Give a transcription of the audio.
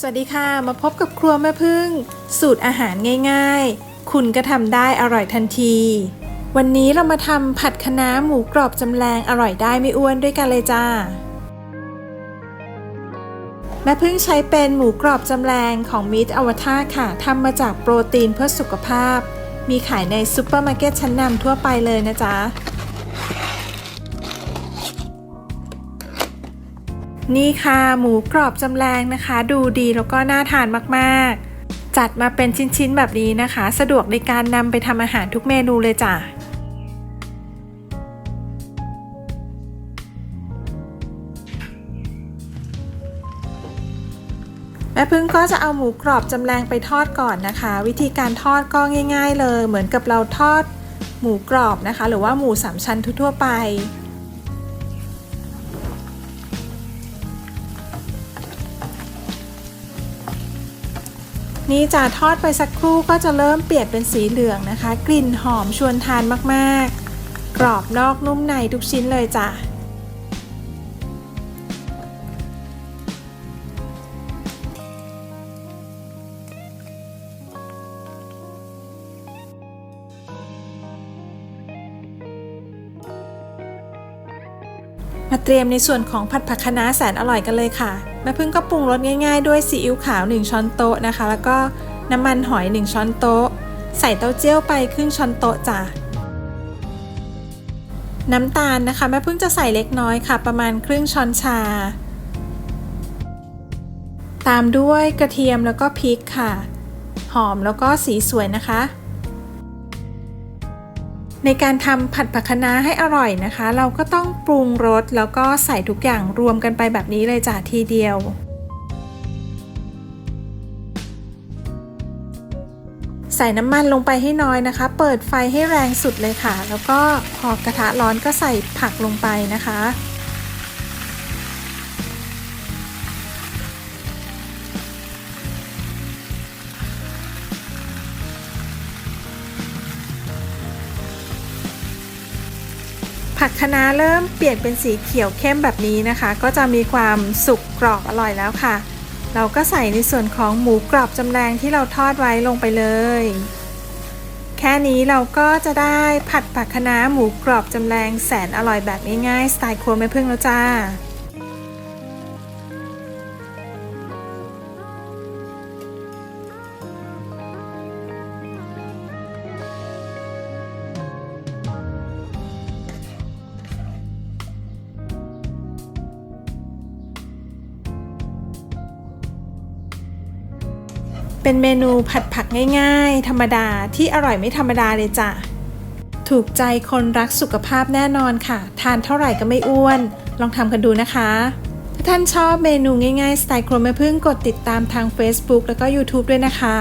สวัสดีค่ะ มาพบกับครัวแม่พึ่ง สูตรอาหารง่ายๆ คุณก็ทำได้อร่อยทันที วันนี้เรามาทำผัดคะน้าหมูกรอบจำแรงอร่อยได้ไม่อ้วนด้วยกันเลยจ้า แม่พึ่งใช้เป็นหมูกรอบจำแรงของมิตรอวตารค่ะทำมาจากโปรตีนเพื่อสุขภาพ มีขายในซูเปอร์มาร์เก็ตชั้นนำทั่วไปเลยนะจ๊ะ นี่ค่ะหมูกรอบจำแรงนะคะ ดูดีแล้วก็น่าทานมากๆ จัดมาเป็นชิ้นๆแบบนี้นะคะ สะดวกในการนำไปทำอาหารทุกเมนูเลยจ้ะแม่พึ่งก็จะเอาหมูกรอบจำแรงไปทอดก่อนนะคะ วิธีการทอดก็ง่าย ๆ เลย เหมือนกับเราทอดหมูกรอบนะคะ หรือว่าหมูสามชั้นทั่วไป นี่จะทอดไปสักครู่ก็จะเริ่มเปลี่ยนเป็นสีเหลืองนะคะ กลิ่นหอมชวนทานมากๆ กรอบนอกนุ่มในทุกชิ้นเลยจ้ะมาเตรียมในส่วนของผัดผักคะน้าแสนอร่อยกันเลยค่ะ แม่พึ่งก็ปรุงรสง่าย ๆ ด้วยซีอิ๊วขาว 1 ช้อนโต๊ะนะคะ แล้วก็น้ำมันหอย 1 ช้อนโต๊ะ ใส่เต้าเจี้ยวไปครึ่งช้อนโต๊ะจ้ะน้ำตาลนะคะแม่พึ่งจะใส่เล็กน้อยค่ะ ประมาณครึ่งช้อนชา ตามด้วยกระเทียมแล้วก็พริกค่ะ หอมแล้วก็สีสวยนะคะ ในการทำผัดผักคะน้าให้อร่อยนะคะ เราก็ต้องปรุงรสแล้วก็ใส่ทุกอย่างรวมกันไปแบบนี้เลยจ้ะทีเดียวใส่น้ำมันลงไปให้น้อยนะคะ เปิดไฟให้แรงสุดเลยค่ะ แล้วก็พอกระทะร้อนก็ใส่ผักลงไปนะคะ ผักคะน้าเริ่มเปลี่ยนเป็นสีเขียวเข้มแบบนี้นะคะ ก็จะมีความสุกกรอบอร่อยแล้วค่ะ เราก็ใส่ในส่วนของหมูกรอบจำแรงที่เราทอดไว้ลงไปเลย แค่นี้เราก็จะได้ผัดผักคะน้าหมูกรอบจำแรงแสนอร่อยแบบง่ายๆสไตล์ครัวแม่พึ่งแล้วจ้า เป็นเมนูผัดผักง่ายๆ ธรรมดาที่อร่อยไม่ธรรมดาเลยจ้ะ ถูกใจคนรักสุขภาพแน่นอนค่ะ ทานเท่าไหร่ก็ไม่อ้วน ลองทำกันดูนะคะ ถ้าท่านชอบเมนูง่ายๆ สไตล์ครัวแม่พึ่งกดติดตามทาง Facebook แล้วก็ YouTube ด้วยนะคะ